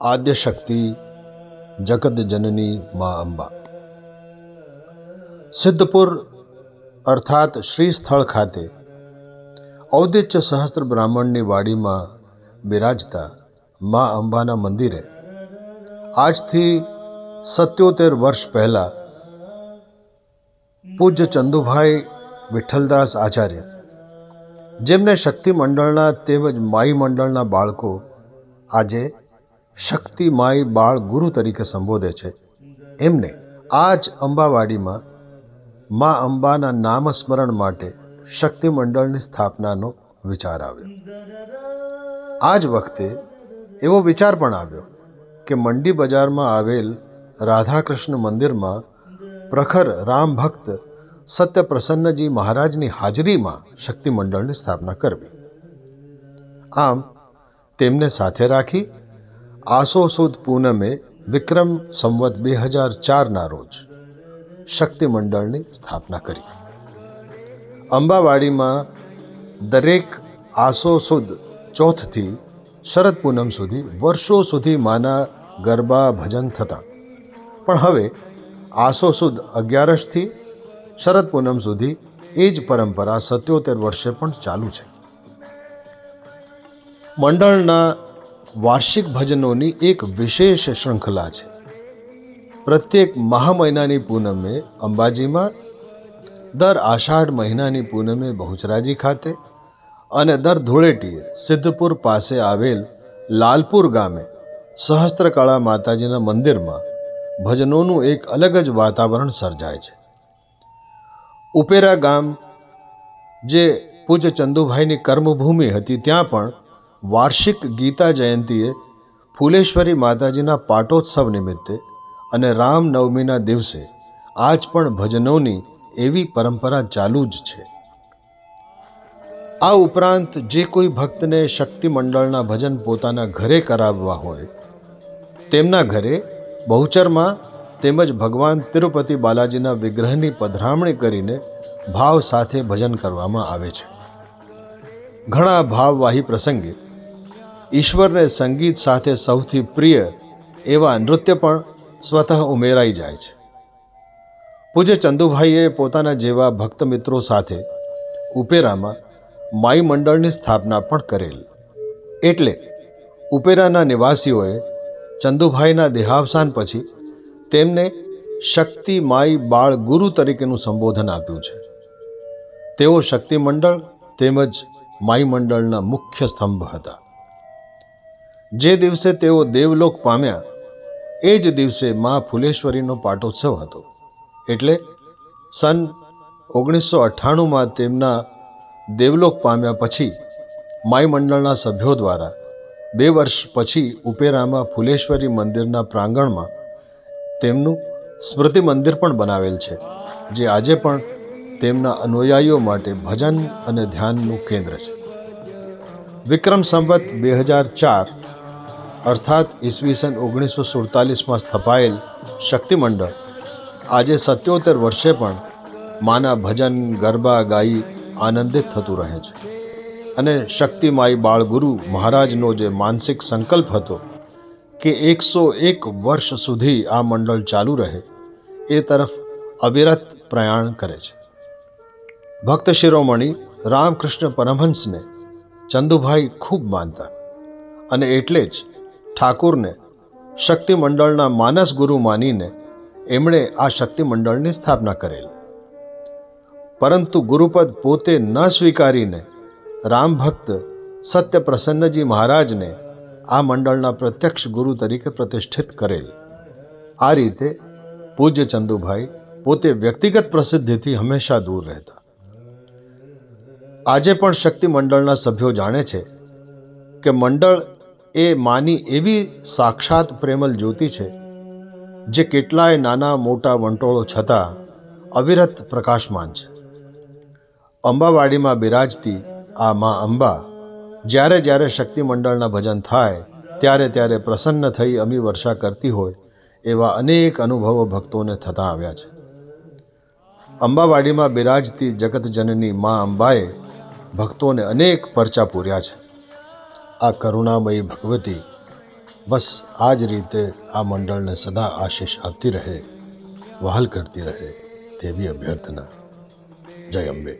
આદ્ય શક્તિ જગત જનની મા અંબા. સિદ્ધપુર અર્થાત શ્રી સ્થળ ખાતે ઔદિત્ય સહસ્ત્ર બ્રાહ્મણની વાડીમાં બિરાજતા મા અંબાના મંદિરે આજથી સત્યોતેર વર્ષ પહેલાં પૂજ્ય ચંદુભાઈ વિઠ્ઠલદાસ આચાર્ય, જેમને શક્તિ મંડળના તેમજ માઈ મંડળના બાળકો આજે શક્તિ માઈ બાળ ગુરુ તરીકે સંબોધે છે. એમને આ જ અંબાવાડીમાં મા અંબાના નામસ્મરણ માટે શક્તિ મંડળની સ્થાપનાનો વિચાર આવ્યો. આ જ વખતે એવો વિચાર પણ આવ્યો કે મંડી બજારમાં આવેલ રાધાકૃષ્ણ મંદિરમાં પ્રખર રામ ભક્ત સત્ય પ્રસન્નજી મહારાજની હાજરીમાં શક્તિ મંડળની સ્થાપના કરવી. આમ તેમને સાથે રાખી આસો સુદ પૂનમે વિક્રમ સંવત બે હજાર ચારના રોજ શક્તિ મંડળની સ્થાપના કરી. અંબાવાડીમાં દરેક આસો સુદ ચોથથી શરદ પૂનમ સુધી વર્ષો સુધી માના ગરબા ભજન થતા. પણ હવે આસો સુદ અગિયારસથી શરદ પૂનમ સુધી એ જ પરંપરા સત્યોતેર વર્ષે પણ ચાલુ છે. મંડળના વાર્ષિક ભજનોની એક વિશેષ શૃંખલા છે. પ્રત્યેક મહા મહિનાની પૂનમે અંબાજીમાં, દર આષાઢ મહિનાની પૂનમે બહુચરાજી ખાતે અને દર ધૂળેટીએ સિદ્ધપુર પાસે આવેલ લાલપુર ગામે સહસ્ત્રકળા માતાજીના મંદિરમાં ભજનોનું એક અલગ જ વાતાવરણ સર્જાય છે. ઉપેરા ગામ, જે પૂજ્ય ચંદુભાઈની કર્મભૂમિ હતી ત્યાં પણ વાર્ષિક ગીતા જયંતીએ ફૂલેશ્વરી માતાજીના પાટોત્સવ નિમિત્તે અને રામનવમીના દિવસે આજ પણ ભજનોની એવી પરંપરા ચાલુ જ છે. આ ઉપરાંત જે કોઈ ભક્તને શક્તિ મંડળના ભજન પોતાના ઘરે કરાવવા હોય, તેમના ઘરે બહુચરમાં તેમજ ભગવાન તિરુપતિ બાલાજીના વિગ્રહની પધરામણી કરીને ભાવ સાથે ભજન કરવામાં આવે છે. ઘણા ભાવવાહી પ્રસંગે ઈશ્વરને સંગીત સાથે સૌથી પ્રિય એવા નૃત્ય પણ સ્વતઃ ઉમેરાઈ જાય છે. પૂજ્ય ચંદુભાઈએ પોતાના જેવા ભક્ત મિત્રો સાથે ઉપેરામાં માઈ મંડળની સ્થાપના પણ કરેલ. એટલે ઉપેરાના નિવાસીઓએ ચંદુભાઈના દેહાવસાન પછી તેમને શક્તિ માઈ બાળ ગુરુ તરીકેનું સંબોધન આપ્યું છે. તેઓ શક્તિ મંડળ તેમજ મંડળના મુખ્ય સ્તંભ હતા. જે દિવસે તેઓ દેવલોક પામ્યા, એ જ દિવસે મા ફુલેશ્વરીનો પાટોત્સવ હતો. એટલે સન ઓગણીસો અઠ્ઠાણુંમાં તેમના દેવલોક પામ્યા પછી માઈ મંડળના સભ્યો દ્વારા બે વર્ષ પછી ઉપેરામાં ફુલેશ્વરી મંદિરના પ્રાંગણમાં તેમનું સ્મૃતિ મંદિર પણ બનાવેલ છે, જે આજે પણ તેમના અનુયાયીઓ માટે ભજન અને ધ્યાનનું કેન્દ્ર છે. વિક્રમ સંવત બે હજાર ચાર, અર્થાત ઈસવીસન ઓગણીસો સુડતાલીસમાં સ્થપાયેલ શક્તિ મંડળ આજે સત્યોતેર વર્ષે પણ માના ભજન, ગરબા ગાઈ આનંદિત થતું રહે છે. અને શક્તિમાઈ બાળગુરુ મહારાજનો જે માનસિક સંકલ્પ હતો કે એકસો એક વર્ષ સુધી આ મંડળ ચાલુ રહે, એ તરફ અવિરત પ્રયાણ કરે છે. ભક્ત શિરોમણી રામકૃષ્ણ પરમહંસને ચંદુભાઈ ખૂબ માનતા અને એટલે જ ઠાકુરને શક્તિ મંડળના માનસ ગુરુ માનીને એમણે આ શક્તિ મંડળની સ્થાપના કરેલ. પરંતુ ગુરુપદ પોતે ન સ્વીકારીને રામ ભક્ત સત્ય પ્રસન્નજી મહારાજને આ મંડળના પ્રત્યક્ષ ગુરુ તરીકે પ્રતિષ્ઠિત કરેલ. આ રીતે પૂજ્ય ચંદુભાઈ પોતે વ્યક્તિગત પ્રસિદ્ધિથી હંમેશા દૂર રહેતા. આજે પણ શક્તિ મંડળના સભ્યો જાણે છે કે મંડળ એ માની એવી સાક્ષાત પ્રેમલ જ્યોતિ છે, જે કેટલાય નાના મોટા વંટોળો છતાં અવિરત પ્રકાશમાન છે. અંબાવાડીમાં બિરાજતી આ મા અંબા જ્યારે જ્યારે શક્તિ મંડળના ભજન થાય, ત્યારે ત્યારે પ્રસન્ન થઈ અમી વર્ષા કરતી હોય, એવા અનેક અનુભવો ભક્તોને થતા આવ્યા છે. અંબાવાડીમાં બિરાજતી જગતજનની મા અંબાએ ભક્તોને અનેક પરચા પૂર્યા છે. આ કરુણામયી ભગવતી બસ આ જ રીતે આ મંડળને સદા આશીષ આપતી રહે, વહાલ કરતી રહે તેવી અભ્યર્થના. જય અંબે.